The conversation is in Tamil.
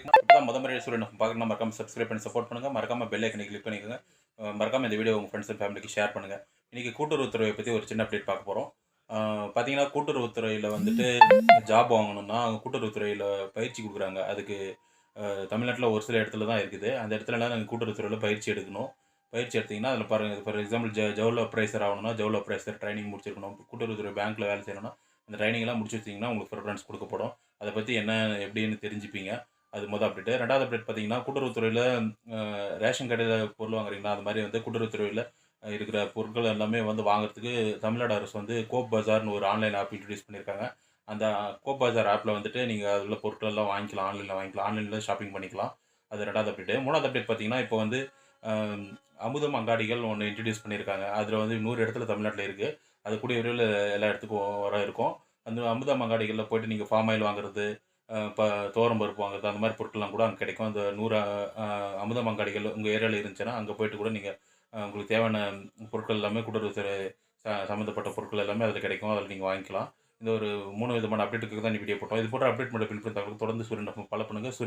இப்போ முத முறை நம்ம பார்க்கணும் மறக்காம சப்ஸ்கிரைப் பண்ணி சப்போர்ட் பண்ணுங்கள் மறக்காம பெல் ஐக்கனை கிளிக் பண்ணிக்கோங்க. மறக்காம இந்த வீடியோ உங்கள் ஃப்ரெண்ட்ஸ் அண்ட் ஃபேமிலிக்கு ஷேர் பண்ணுங்கள் இன்றைக்கி கூட்டுறவுத்துறையை பற்றி ஒரு சின்ன அப்டேட் பார்க்க போகிறோம் பார்த்தீங்கன்னா கூட்டுறவுத்துறையில் வந்துட்டு ஜாப் வாங்கணும்னா அவங்க கூட்டுறவுத்துறையில் பயிற்சி கொடுக்குறாங்க. அதுக்கு தமிழ்நாட்டில் ஒரு சில இடத்துல தான் இருக்குது. அந்த இடத்துலலாம் நாங்கள் கூட்டுறவுத்துறையில் பயிற்சி எடுக்கணும். பயிற்சி எடுத்தீங்கன்னா அதில் பாருங்கள் ஃபார் எக்ஸாம்பிள் ஜ ஜவுல் அப்ரைசர் ஆகணும்னா ஜவுல் அப்ரைசர் ட்ரைனிங் முடிச்சிருக்கணும். கூட்டுறவுத்துறை பேங்க்கில் வேலை செய்யணும்னா அந்த ட்ரைனிங்லாம் முடிச்சு வச்சிங்கன்னா உங்களுக்கு ப்ரிஃபரன்ஸ் கொடுக்கப்படும். அதை பற்றி என்ன எப்படின்னு தெரிஞ்சுப்பீங்க. அது மொதல் அப்டேட்டு ரெண்டாவது அப்டேட் பார்த்தீங்கன்னா கூட்டுறவுத்துறையில் ரேஷன் கடையில் பொருள் வாங்குறீங்களா? அது மாதிரி வந்து கூட்டுறவுத்துறையில் துறையில் இருக்கிற பொருட்கள் எல்லாமே வந்து வாங்குறதுக்கு தமிழ்நாடு அரசு வந்து கோப் பஜார்னு ஒரு ஆன்லைன் ஆப் இன்ட்ரடியூஸ் பண்ணியிருக்காங்க அந்த கோப் பஜார் ஆப்பில் வந்துட்டு நீங்கள் அதில் பொருட்கள் எல்லாம் வாங்கிக்கலாம் ஆன்லைனில் வாங்கிக்கலாம் ஆன்லைனில் ஷாப்பிங் பண்ணிக்கலாம். அது ரெண்டாவது அப்டேட்டு மூணாவது அப்டேட் பார்த்தீங்கன்னா இப்போ வந்து அமுதம் அங்காடிகள் ஒன்று இன்ட்ரடியூஸ் பண்ணியிருக்காங்க அதில் வந்து நூறு இடத்துல தமிழ்நாட்டில் இருக்குது அது கூடிய விரைவில் எல்லா இடத்துக்கும் வர இருக்கும். அந்த அமுதம் அங்காடிகளில் போயிட்டு நீங்கள் ஃபார்ம் ஆயில் வாங்குறது இப்போ தோரம் பருப்பு வாங்குறது அந்த மாதிரி பொருட்கள்லாம் கூட அங்கே கிடைக்கும். அந்த நூறு அஹ், அமுதம் உங்கள் ஏரியாவில் இருந்துச்சுன்னா அங்கே போயிட்டு கூட நீங்கள் உங்களுக்கு தேவையான பொருட்கள் எல்லாமே கூட்டுறவு ச- சம்மந்தப்பட்ட பொருட்கள் எல்லாமே அதில் கிடைக்கும். அதில் நீங்கள் வாங்கிக்கலாம். இந்த ஒரு மூணு விதமான அப்டேட்டுக்கு தான் இந்த வீடியோ போட்டோம். இது போன்ற அப்டேட் மட்டும் பின்பற்ற தொடர்ந்து சூரியன் பல பண்ணுங்கள்